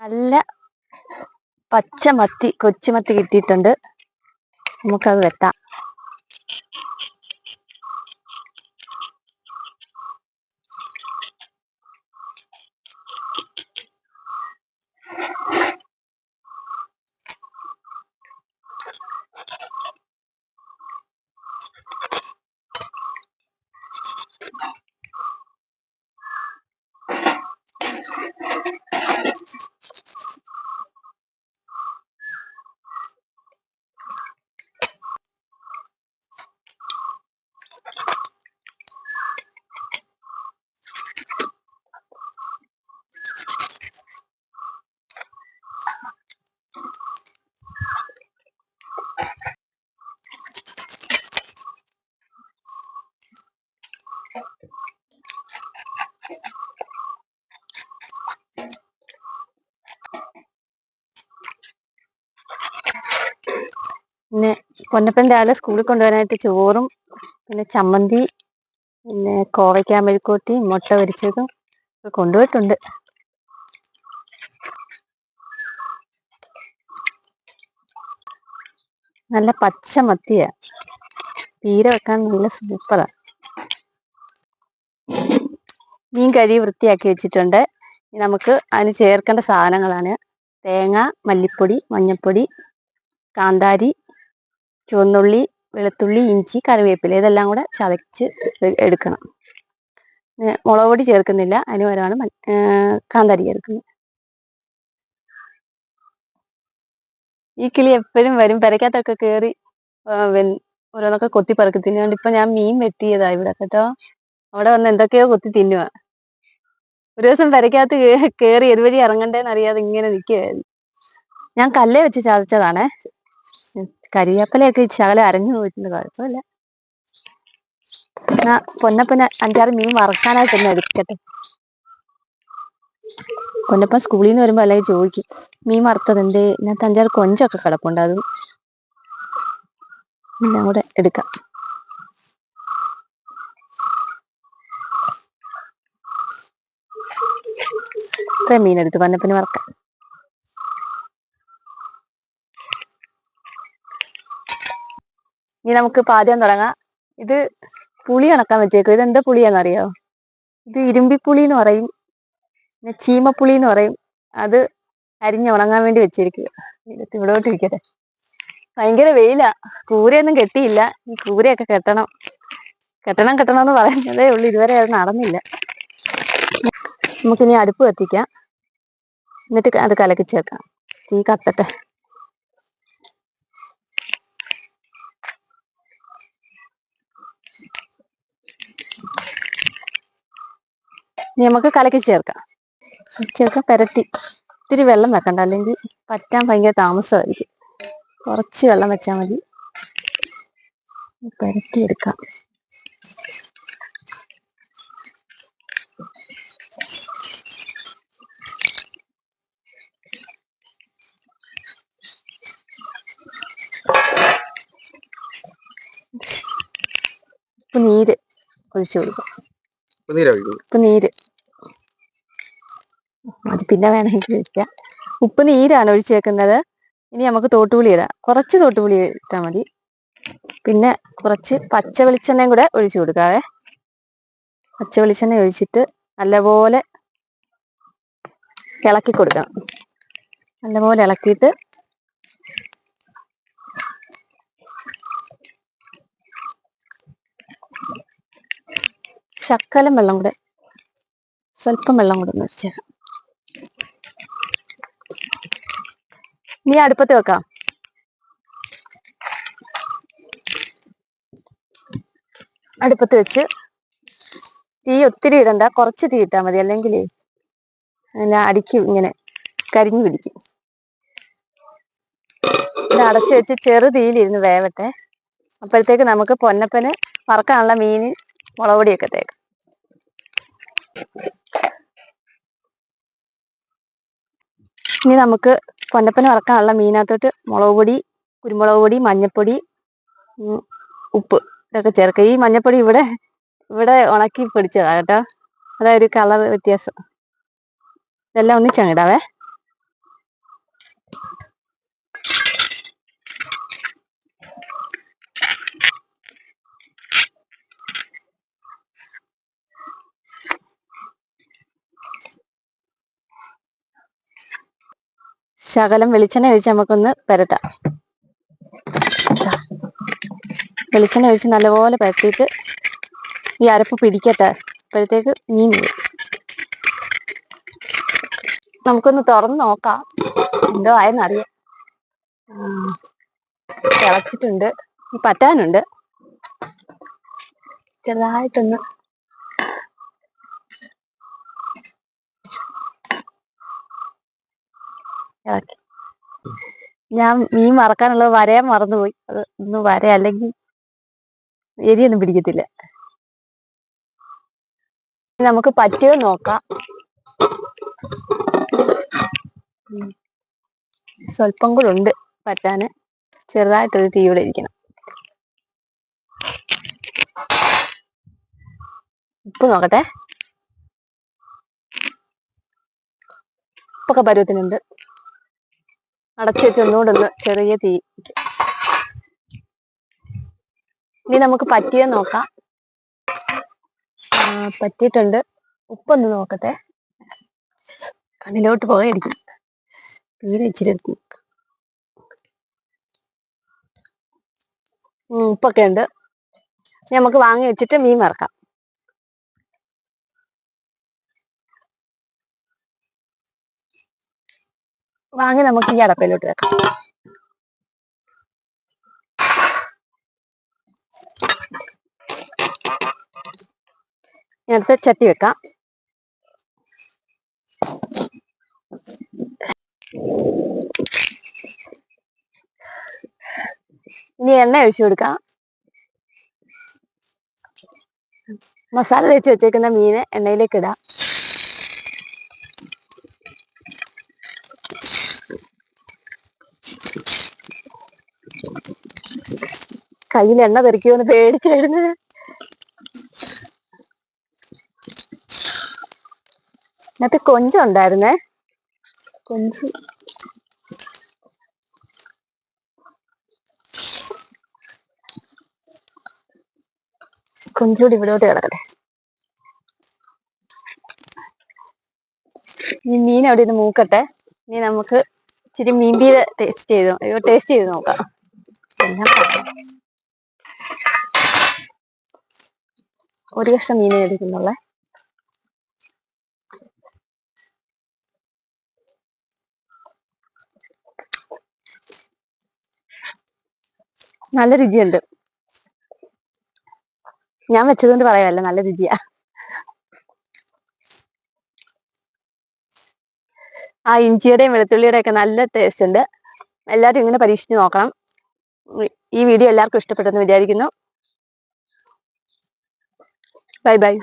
നല്ല പച്ച മത്തി കൊച്ചുമത്തി കിട്ടിയിട്ടുണ്ട്. നമുക്കത് വെട്ടാം. പിന്നെ പൊന്നപ്പൻ രാവിലെ സ്കൂളിൽ കൊണ്ടുപോകാനായിട്ട് ചോറും പിന്നെ ചമ്മന്തി പിന്നെ കോവയ്ക്ക മെഴുക്കൂട്ടി മുട്ട പൊരിച്ചതും കൊണ്ടുപോയിട്ടുണ്ട്. നല്ല പച്ച മത്തിയാ. പീര വെക്കാൻ നല്ല സൂപ്പറാ മീൻ കഴുകി വൃത്തിയാക്കി വെച്ചിട്ടുണ്ട്. നമുക്ക് അതിന് ചേർക്കേണ്ട സാധനങ്ങളാണ് തേങ്ങ മല്ലിപ്പൊടി മഞ്ഞൾപ്പൊടി കാന്താരി ചുവന്നുള്ളി വെളുത്തുള്ളി ഇഞ്ചി കറിവേപ്പില ഇതെല്ലാം കൂടെ ചതച്ച് എടുക്കണം. മുളക് പൊടി ചേർക്കുന്നില്ല. അതിന് പകരമാണ് കാന്താരി ചേർക്കുന്നത്. ഈ കിളി എപ്പോഴും വരും. പെരക്കകത്തൊക്കെ കയറി ഓരോന്നൊക്കെ കൊത്തി പറക്കി തിന്നുകൊണ്ട് ഇപ്പൊ ഞാൻ മീൻ വെട്ടിയതാ ഇവിടെ കേട്ടോ. അവിടെ വന്ന് എന്തൊക്കെയോ കൊത്തി തിന്നുക ഒരു ദിവസം പെരക്കകത്ത് കയറി ഇതുവഴി ഇറങ്ങണ്ടേന്ന് അറിയാതെ ഇങ്ങനെ നിൽക്കുകയായിരുന്നു ഞാൻ കല്ലേ വെച്ച് ചതച്ചതാണേ. ഉം, കരിവേപ്പിലയൊക്കെ ശകലം അരഞ്ഞു പോയിട്ടുണ്ട് കുഴപ്പമില്ല. എന്നാ പൊന്നപ്പന് അഞ്ചാറ് മീൻ വറക്കാനായിട്ട് ഒന്ന് എടുക്കട്ടെ. പൊന്നപ്പൻ സ്കൂളിൽ നിന്ന് വരുമ്പോ അല്ലെങ്കിൽ ചോദിക്കും മീൻ വറുത്തത് എന്തേ ഇതിനകത്ത് അഞ്ചാറ് കൊഞ്ചൊക്കെ കിടപ്പുണ്ട് അതും എല്ലാം കൂടെ എടുക്കാം. ഇത്രയും മീൻ എടുത്തു പൊന്നപ്പന് വറക്കാൻ. ഇനി നമുക്ക് പാചകം തുടങ്ങാം. ഇത് പുളി ഉണക്കാൻ വെച്ചേക്കും. ഇത് എന്താ പുളിയാണെന്നറിയോ ഇത് ഇരുമ്പിപ്പുളി എന്ന് പറയും. പിന്നെ ചീമപ്പുളി എന്ന് പറയും. അത് അരിഞ്ഞ് ഉണങ്ങാൻ വേണ്ടി വെച്ചിരിക്കുക ഇവിടോട്ട് ഇരിക്കട്ടെ. ഭയങ്കര വെയിലാ. കൂരയൊന്നും കെട്ടിയില്ല. ഈ കൂരയൊക്കെ കെട്ടണം. കെട്ടണം കെട്ടണം എന്ന് പറയുന്നതേ ഉള്ളൂ. ഇതുവരെ അത് നടന്നില്ല. നമുക്കിനി അടുപ്പ് കത്തിക്കാം. എന്നിട്ട് അത് കലക്കി ചേർക്കാം. തീ കത്തട്ടെ. നമുക്ക് കലക്കി ചേർക്കാം. ചേർക്കാം പെരട്ടി. ഇത്തിരി വെള്ളം വെക്കണ്ട. അല്ലെങ്കിൽ പറ്റാൻ ഭയങ്കര താമസമായിരിക്കും കുറച്ച് വെള്ളം വെച്ചാൽ മതി. പെരട്ടി എടുക്കാം ഇപ്പൊ നീര് ഒഴിച്ചു കൊടുക്കാം. ഉപ്പ് നീര്. അത് പിന്നെ വേണമെങ്കിൽ ഒഴിക്കാം ഉപ്പ് നീരാണ് ഒഴിച്ചേക്കുന്നത്. ഇനി നമുക്ക് തോട്ടുപുളി ഇടാം. കുറച്ച് തോട്ടുപുളി ഇട്ടാൽ മതി. പിന്നെ കുറച്ച് പച്ച വെളിച്ചെണ്ണയും കൂടെ ഒഴിച്ചു കൊടുക്കാവേ. പച്ച വെളിച്ചെണ്ണ ഒഴിച്ചിട്ട് നല്ലപോലെ ഇളക്കി കൊടുക്കണം. നല്ലപോലെ ഇളക്കിയിട്ട് ശക്കലം വെള്ളം കൂടെ സ്വല്പം വെള്ളം കൂടെ ഒഴിച്ചേക്കാം. നീ അടുപ്പത്ത് വെക്കാം. അടുപ്പത്ത് വെച്ച് തീ ഒത്തിരി ഇടണ്ട. കുറച്ച് തീ ഇട്ടാൽ മതി. അല്ലെങ്കിൽ അതിന് അടിക്കും ഇങ്ങനെ കരിഞ്ഞു പിടിക്കും. ഇത് അടച്ചു വെച്ച് ചെറു തീയിലിരുന്ന് വേവട്ടെ. അപ്പോഴത്തേക്ക് നമുക്ക് പൊന്നപ്പന് വറക്കാനുള്ള മീൻ മുളക് പൊടിയൊക്കെ തേക്കാം. ഇനി നമുക്ക് പൊന്നപ്പന് വറക്കാനുള്ള മീനകത്തോട്ട് മുളക് പൊടി കുരുമുളക് പൊടി മഞ്ഞൾപ്പൊടി ഉപ്പ് ഇതൊക്കെ ചേർക്കുക. ഈ മഞ്ഞൾപ്പൊടി ഇവിടെ ഇവിടെ ഉണക്കി പൊടിച്ചതാ കേട്ടോ. അതായത് കളർ വ്യത്യാസം. ഇതെല്ലാം ഒന്നിച്ചങ്ങിടാവേ ശകലം വെളിച്ചെണ്ണ ഒഴിച്ച് നമുക്കൊന്ന് പെരട്ടാം വെളിച്ചെണ്ണ ഒഴിച്ച് നല്ലപോലെ പരത്തിയിട്ട് ഈ അരപ്പ് പിടിക്കട്ടെ. അപ്പോഴത്തേക്ക് മീൻ വരും. നമുക്കൊന്ന് തുറന്ന് നോക്കാം. എന്തോ ആയെന്നറിയാം. തിളച്ചിട്ടുണ്ട്. പറ്റാനുണ്ട്. ചെറുതായിട്ടൊന്ന് ഞാൻ മീൻ മറക്കാനുള്ളത് വരയാൻ മറന്നുപോയി. അത് ഒന്ന് വര അല്ലെങ്കിൽ എരിയൊന്നും പിടിക്കത്തില്ല. നമുക്ക് പറ്റിയോ നോക്കാം. സ്വല്പം കൂടെ ഉണ്ട് പറ്റാന് ചെറുതായിട്ടൊരു തീയുടെ ഇരിക്കണം. ഉപ്പ് നോക്കട്ടെ. ഉപ്പൊക്കെ പരുവത്തിനുണ്ട്. അടച്ചു ഒന്നുകൂടൊന്ന് ഒന്നുകൂടെ ഒന്ന് ചെറിയ തീ ഇനി നമുക്ക് പറ്റിയ നോക്കാം. പറ്റിയിട്ടുണ്ട്. ഉപ്പൊന്ന് നോക്കട്ടെ. കണ്ണിലോട്ട് പോകായിരിക്കും തീരെ ഇച്ചിരി ഉപ്പൊക്കെ ഉണ്ട്. നമുക്ക് വാങ്ങി വെച്ചിട്ട് മീൻ വറക്കാം. വാങ്ങി നമുക്ക് ഈ അടപ്പയിലോട്ട് വെക്കാം. അടുത്ത ചട്ടി വെക്കാം. ഇനി എണ്ണ ഒഴിച്ചു കൊടുക്കാം. മസാല തേച്ച് വെച്ചേക്കുന്ന മീന് എണ്ണയിലേക്ക് ഇടാം. കയ്യിൽ എണ്ണ തെറിക്കുമെന്ന് പേടിച്ചായിരുന്നു ഇന്നത്തെ കൊഞ്ചം കൊഞ്ച് ഉണ്ടായിരുന്നേ? കൊഞ്ച്. കൊഞ്ചൂടി ഇവിടോട്ട് കിടക്കട്ടെ. ഈ മീൻ അവിടെ നിന്ന് മൂക്കട്ടെ. ഇനി നമുക്ക് ഇച്ചിരി മീൻ പീര ടേസ്റ്റ് ചെയ്ത് ടേസ്റ്റ് ചെയ്ത് നോക്കാം. പറയാ. ഒരു കഷ്ണം മീനെ എടുക്കുന്നുള്ളേ നല്ല രുചിയുണ്ട്. ഞാൻ വെച്ചതുകൊണ്ട് പറയാമല്ല നല്ല രുചിയാ. ആ ഇഞ്ചിയുടെയും വെളുത്തുള്ളിയുടെയും ഒക്കെ നല്ല ടേസ്റ്റ് ഉണ്ട്. എല്ലാവരും ഇങ്ങനെ പരീക്ഷിച്ച് നോക്കണം. ഈ വീഡിയോ എല്ലാവർക്കും ഇഷ്ടപ്പെട്ടെന്ന് വിചാരിക്കുന്നു. Bye bye.